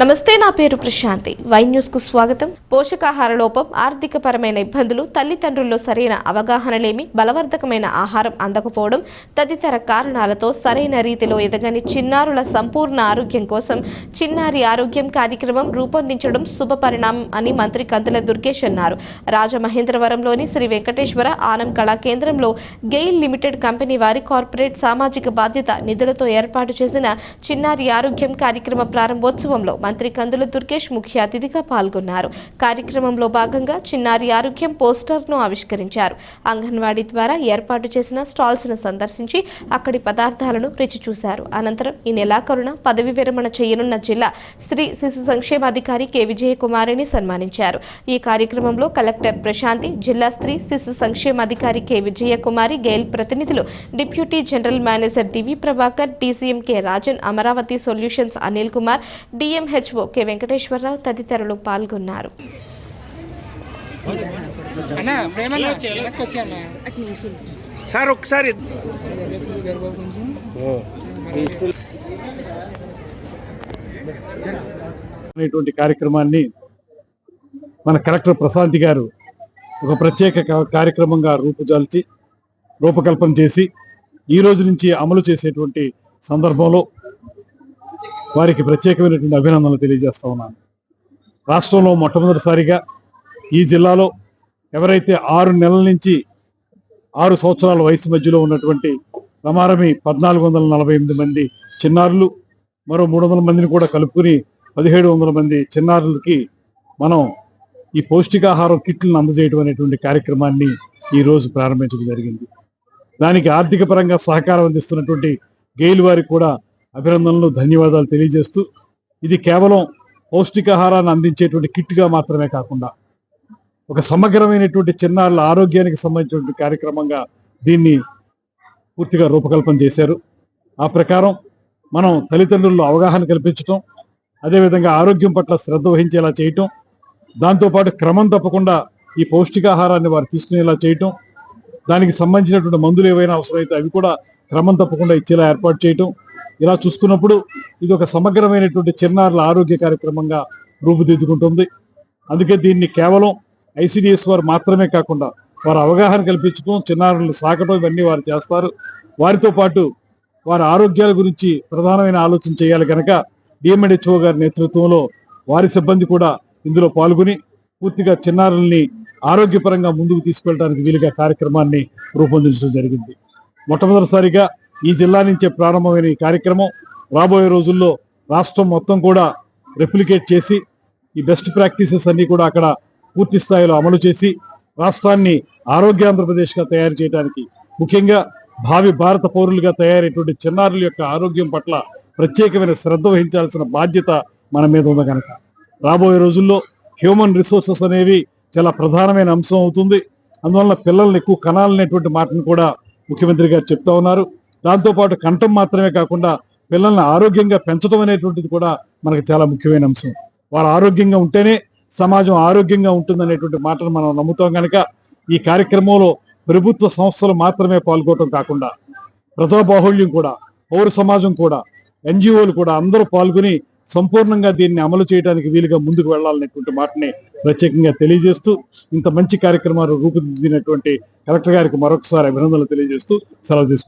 నమస్తే నా పేరు ప్రశాంతి. వై న్యూస్కు స్వాగతం. పోషకాహార లోపం ఆర్థిక పరమైన ఇబ్బందులు తల్లిదండ్రుల్లో సరైన అవగాహన లేమి బలవర్ధకమైన ఆహారం అందకపోవడం తదితర కారణాలతో సరైన రీతిలో ఎదగని చిన్నారుల సంపూర్ణ ఆరోగ్యం కోసం చిన్నారి ఆరోగ్యం కార్యక్రమం రూపొందించడం శుభ పరిణామం అని మంత్రి కందుల దుర్గేష్ అన్నారు. రాజమహేంద్రవరంలోని శ్రీ వెంకటేశ్వర ఆనం కళా కేంద్రంలో గెయిల్ లిమిటెడ్ కంపెనీ వారి కార్పొరేట్ సామాజిక బాధ్యత నిధులతో ఏర్పాటు చేసిన చిన్నారి ఆరోగ్యం కార్యక్రమ ప్రారంభోత్సవంలో మంత్రి కందుల దుర్గేష్ ముఖ్య అతిథిగా పాల్గొన్నారు. కార్యక్రమంలో భాగంగా చిన్నారి ఆరోగ్యం పోస్టర్ను ఆవిష్కరించారు. అంగన్వాడీ ద్వారా ఏర్పాటు చేసిన స్టాల్స్ను సందర్శించి అక్కడి పదార్థాలను రుచి చూశారు అనంతరం ఈ నెలాఖరున పదవి విరమణ చేయనున్న జిల్లా స్త్రీ శిశు సంక్షేమాధికారి కె. విజయకుమారిని సన్మానించారు. ఈ కార్యక్రమంలో కలెక్టర్ ప్రశాంతి జిల్లా స్త్రీ శిశు సంక్షేమాధికారి కె. విజయకుమారి గైల్ ప్రతినిధులు deputy general manager Divi Prabhakar DCM K. Rajan Amaravati solutions Anil Kumar DMHO K Venkateswararao తదితరులు పాల్గొన్నారు. సార్ ఒకసారి అనేటువంటి కార్యక్రమాన్ని మన కలెక్టర్ ప్రశాంతి గారు ఒక ప్రత్యేక కార్యక్రమంగా రూపుదాల్చి రూపకల్పన చేసి ఈ రోజు నుంచి అమలు చేసేటువంటి సందర్భంలో వారికి ప్రత్యేకమైనటువంటి అభినందనలు తెలియజేస్తా ఉన్నాను. రాష్ట్రంలో మొట్టమొదటిసారిగా ఈ జిల్లాలో ఎవరైతే ఆరు నెలల నుంచి ఆరు సంవత్సరాల వయసు మధ్యలో ఉన్నటువంటి రమారమి పద్నాలుగు వందల నలభై ఎనిమిది మంది చిన్నారులు మరో మూడు వందల మందిని కూడా కలుపుకుని పదిహేడు వందల మంది చిన్నారులకి మనం ఈ పౌష్టికాహారం కిట్లను అందజేయడం అనేటువంటి కార్యక్రమాన్ని ఈ రోజు ప్రారంభించడం జరిగింది. దానికి ఆర్థిక పరంగా సహకారం అందిస్తున్నటువంటి గెయిల్ వారికి కూడా అభినందనలు ధన్యవాదాలు తెలియజేస్తూ ఇది కేవలం పౌష్టికాహారాన్ని అందించేటువంటి కిట్గా మాత్రమే కాకుండా ఒక సమగ్రమైనటువంటి చిన్నారుల ఆరోగ్యానికి సంబంధించినటువంటి కార్యక్రమంగా దీన్ని పూర్తిగా రూపకల్పన చేశారు. ఆ ప్రకారం మనం తల్లిదండ్రుల్లో అవగాహన కల్పించటం అదేవిధంగా ఆరోగ్యం పట్ల శ్రద్ధ వహించేలా చేయటం దాంతోపాటు క్రమం తప్పకుండా ఈ పౌష్టికాహారాన్ని వారు తీసుకునేలా చేయటం దానికి సంబంధించినటువంటి మందులు ఏవైనా అవసరమైతే అవి కూడా క్రమం తప్పకుండా ఇచ్చేలా ఏర్పాటు చేయటం ఇలా చూసుకున్నప్పుడు ఇది ఒక సమగ్రమైనటువంటి చిన్నారుల ఆరోగ్య కార్యక్రమంగా రూపుదిద్దుకుంటుంది. అందుకే దీన్ని కేవలం ఐసిడిఎస్ వారు మాత్రమే కాకుండా వారు అవగాహన కల్పించడం చిన్నారులను సాకటం ఇవన్నీ వారు చేస్తారు. వారితో పాటు వారి ఆరోగ్యాల గురించి ప్రధానమైన ఆలోచన చేయాలి కనుక డిఎంఎడ్హెచ్ఓ గారి నేతృత్వంలో వారి సిబ్బంది కూడా ఇందులో పాల్గొని పూర్తిగా చిన్నారుల్ని ఆరోగ్యపరంగా ముందుకు తీసుకెళ్ళడానికి వీలుగా కార్యక్రమాన్ని రూపొందించడం జరిగింది. మొట్టమొదటిసారిగా ఈ జిల్లా నుంచే ప్రారంభమైన ఈ కార్యక్రమం రాబోయే రోజుల్లో రాష్ట్రం మొత్తం కూడా రెప్లికేట్ చేసి ఈ బెస్ట్ ప్రాక్టీసెస్ అన్నీ కూడా అక్కడ పూర్తి స్థాయిలో అమలు చేసి రాష్ట్రాన్ని ఆరోగ్య ఆంధ్రప్రదేశ్గా తయారు చేయడానికి ముఖ్యంగా భావి భారత పౌరులుగా తయారైనటువంటి చిన్నారుల యొక్క ఆరోగ్యం పట్ల ప్రత్యేకమైన శ్రద్ధ వహించాల్సిన బాధ్యత మన మీద ఉంది కనుక. రాబోయే రోజుల్లో హ్యూమన్ రిసోర్సెస్ అనేవి చాలా ప్రధానమైన అంశం అవుతుంది. అందువలన పిల్లల్ని ఎక్కువ కనాలనేటువంటి మాటను కూడా ముఖ్యమంత్రి గారు చెప్తా ఉన్నారు. దాంతోపాటు కంఠం మాత్రమే కాకుండా పిల్లల్ని ఆరోగ్యంగా పెంచడం అనేటువంటిది కూడా మనకు చాలా ముఖ్యమైన అంశం. వారు ఆరోగ్యంగా ఉంటేనే సమాజం ఆరోగ్యంగా ఉంటుందనేటువంటి మాటను మనం నమ్ముతాం కనుక ఈ కార్యక్రమంలో ప్రభుత్వ సంస్థలు మాత్రమే పాల్గొనడం కాకుండా ప్రజాబాహుళ్యం కూడా పౌర సమాజం కూడా ఎన్జిఓలు కూడా అందరూ పాల్గొని సంపూర్ణంగా దీన్ని అమలు చేయడానికి వీలుగా ముందుకు వెళ్ళాలనేటువంటి మాటని ప్రత్యేకంగా తెలియజేస్తూ ఇంత మంచి కార్యక్రమాలు రూపుదిద్దినటువంటి కలెక్టర్ గారికి మరొకసారి అభినందనలు తెలియజేస్తూ సెలవు తీసుకుంటున్నాను